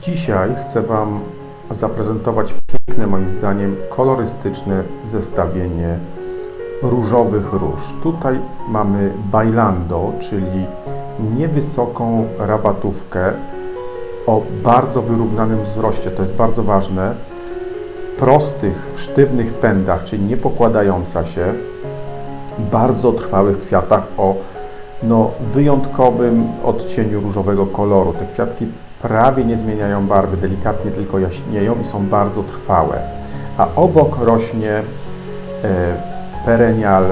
Dzisiaj chcę Wam zaprezentować piękne, moim zdaniem, kolorystyczne zestawienie różowych róż. Tutaj mamy bailando, czyli niewysoką rabatówkę o bardzo wyrównanym wzroście. To jest bardzo ważne. Prostych, sztywnych pędach, czyli nie pokładająca się bardzo trwałych kwiatach o no, wyjątkowym odcieniu różowego koloru. Te kwiatki prawie nie zmieniają barwy, delikatnie tylko jaśnieją i są bardzo trwałe. A obok rośnie e, perennial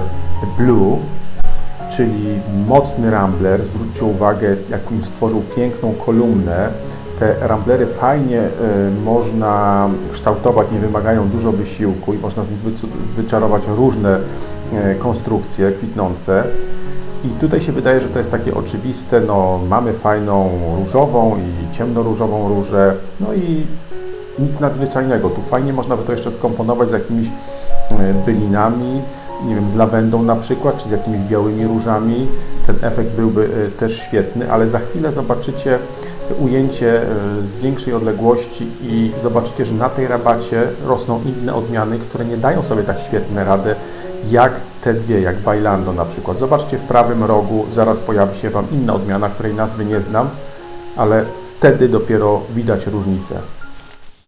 blue, czyli mocny rambler. Zwróćcie uwagę, jaką stworzył piękną kolumnę. Te ramblery fajnie e, można kształtować, nie wymagają dużo wysiłku i można z nich wyczarować różne e, konstrukcje kwitnące. I tutaj się wydaje, że to jest takie oczywiste, no mamy fajną różową i ciemnoróżową różę, no i nic nadzwyczajnego. Tu fajnie można by to jeszcze skomponować z jakimiś e, bylinami, nie wiem, z lawendą na przykład, czy z jakimiś białymi różami. Ten efekt byłby e, też świetny, ale za chwilę zobaczycie ujęcie e, z większej odległości i zobaczycie, że na tej rabacie rosną inne odmiany, które nie dają sobie tak świetne rady jak te dwie, jak Bailando na przykład. Zobaczcie w prawym rogu, zaraz pojawi się Wam inna odmiana, której nazwy nie znam, ale wtedy dopiero widać różnicę.